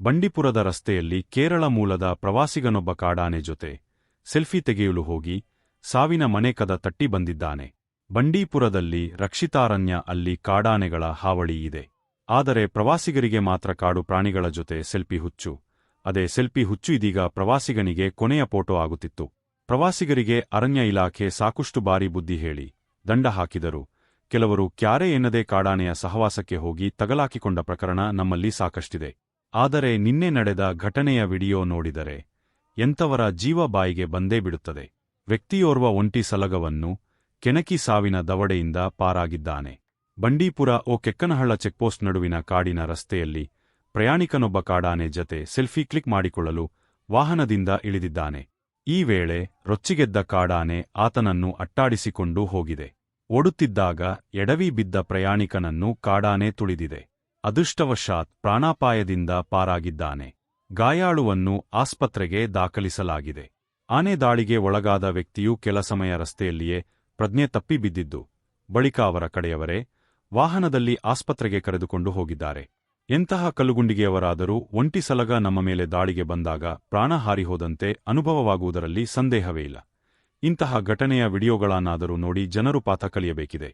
ಬಂಡೀಪುರದ ರಸ್ತೆಯಲ್ಲಿ ಕೇರಳ ಮೂಲದ ಪ್ರವಾಸಿಗನೊಬ್ಬ ಕಾಡಾನೆ ಜೊತೆ ಸೆಲ್ಫಿ ತೆಗೆಯಲು ಹೋಗಿ ಸಾವಿನ ಮನೆ ಕದ ತಟ್ಟಿ ಬಂದಿದ್ದಾನೆ. ಬಂಡೀಪುರದಲ್ಲಿ ರಕ್ಷಿತಾರಣ್ಯ ಅಲ್ಲಿ ಕಾಡಾನೆಗಳ ಹಾವಳಿ ಇದೆ. ಆದರೆ ಪ್ರವಾಸಿಗರಿಗೆ ಮಾತ್ರ ಕಾಡು ಪ್ರಾಣಿಗಳ ಜೊತೆ ಸೆಲ್ಫಿ ಹುಚ್ಚು. ಅದೇ ಸೆಲ್ಫಿ ಹುಚ್ಚು ಇದೀಗ ಪ್ರವಾಸಿಗನಿಗೆ ಕೊನೆಯ ಫೋಟೋ ಆಗುತ್ತಿತ್ತು. ಪ್ರವಾಸಿಗರಿಗೆ ಅರಣ್ಯ ಇಲಾಖೆ ಸಾಕಷ್ಟು ಬಾರಿ ಬುದ್ಧಿ ಹೇಳಿ ದಂಡ ಹಾಕಿದರು. ಕೆಲವರು ಕ್ಯಾರೆ ಎನ್ನದೇ ಕಾಡಾನೆಯ ಸಹವಾಸಕ್ಕೆ ಹೋಗಿ ತಗಲಾಕಿಕೊಂಡ ಪ್ರಕರಣ ನಮ್ಮಲ್ಲಿ ಸಾಕಷ್ಟಿದೆ. ಆದರೆ ನಿನ್ನೆ ನಡೆದ ಘಟನೆಯ ವಿಡಿಯೋ ನೋಡಿದರೆ ಎಂಥವರ ಜೀವ ಬಾಯಿಗೆ ಬಂದೇ ಬಿಡುತ್ತದೆ. ವ್ಯಕ್ತಿಯೋರ್ವ ಒಂಟಿ ಸಲಗವನ್ನು ಕೆಣಕಿ ಸಾವಿನ ದವಡೆಯಿಂದ ಪಾರಾಗಿದ್ದಾನೆ. ಬಂಡೀಪುರ ಓ ಕೆಕ್ಕನಹಳ್ಳ ಚೆಕ್ಪೋಸ್ಟ್ ನಡುವಿನ ಕಾಡಿನ ರಸ್ತೆಯಲ್ಲಿ ಪ್ರಯಾಣಿಕನೊಬ್ಬ ಕಾಡಾನೆ ಜತೆ ಸೆಲ್ಫಿ ಕ್ಲಿಕ್ ಮಾಡಿಕೊಳ್ಳಲು ವಾಹನದಿಂದ ಇಳಿದಿದ್ದಾನೆ. ಈ ವೇಳೆ ರೊಚ್ಚಿಗೆದ್ದ ಕಾಡಾನೆ ಆತನನ್ನು ಅಟ್ಟಾಡಿಸಿಕೊಂಡು ಹೋಗಿದೆ. ಓಡುತ್ತಿದ್ದಾಗ ಎಡವಿ ಬಿದ್ದ ಪ್ರಯಾಣಿಕನನ್ನು ಕಾಡಾನೆ ತುಳಿದಿದೆ. ಅದೃಷ್ಟವಶಾತ್ ಪ್ರಾಣಾಪಾಯದಿಂದ ಪಾರಾಗಿದ್ದಾನೆ. ಗಾಯಾಳುವನ್ನು ಆಸ್ಪತ್ರೆಗೆ ದಾಖಲಿಸಲಾಗಿದೆ. ಆನೆ ದಾಳಿಗೆ ಒಳಗಾದ ವ್ಯಕ್ತಿಯು ಕೆಲ ಸಮಯ ರಸ್ತೆಯಲ್ಲಿಯೇ ಪ್ರಜ್ಞೆ ತಪ್ಪಿ ಬಿದ್ದಿದ್ದು, ಬಳಿಕ ಅವರ ಕಡೆಯವರೇ ವಾಹನದಲ್ಲಿ ಆಸ್ಪತ್ರೆಗೆ ಕರೆದುಕೊಂಡು ಹೋಗಿದ್ದಾರೆ. ಎಂತಹ ಕಲ್ಲುಗುಂಡಿಗೆಯವರಾದರೂ ಒಂಟಿ ಸಲಗ ನಮ್ಮ ಮೇಲೆ ದಾಳಿಗೆ ಬಂದಾಗ ಪ್ರಾಣ ಹಾರಿಹೋದಂತೆ ಅನುಭವವಾಗುವುದರಲ್ಲಿ ಸಂದೇಹವೇ ಇಲ್ಲ. ಇಂತಹ ಘಟನೆಯ ವಿಡಿಯೋಗಳನ್ನಾದರೂ ನೋಡಿ ಜನರು ಪಾಠ ಕಲಿಯಬೇಕಿದೆ.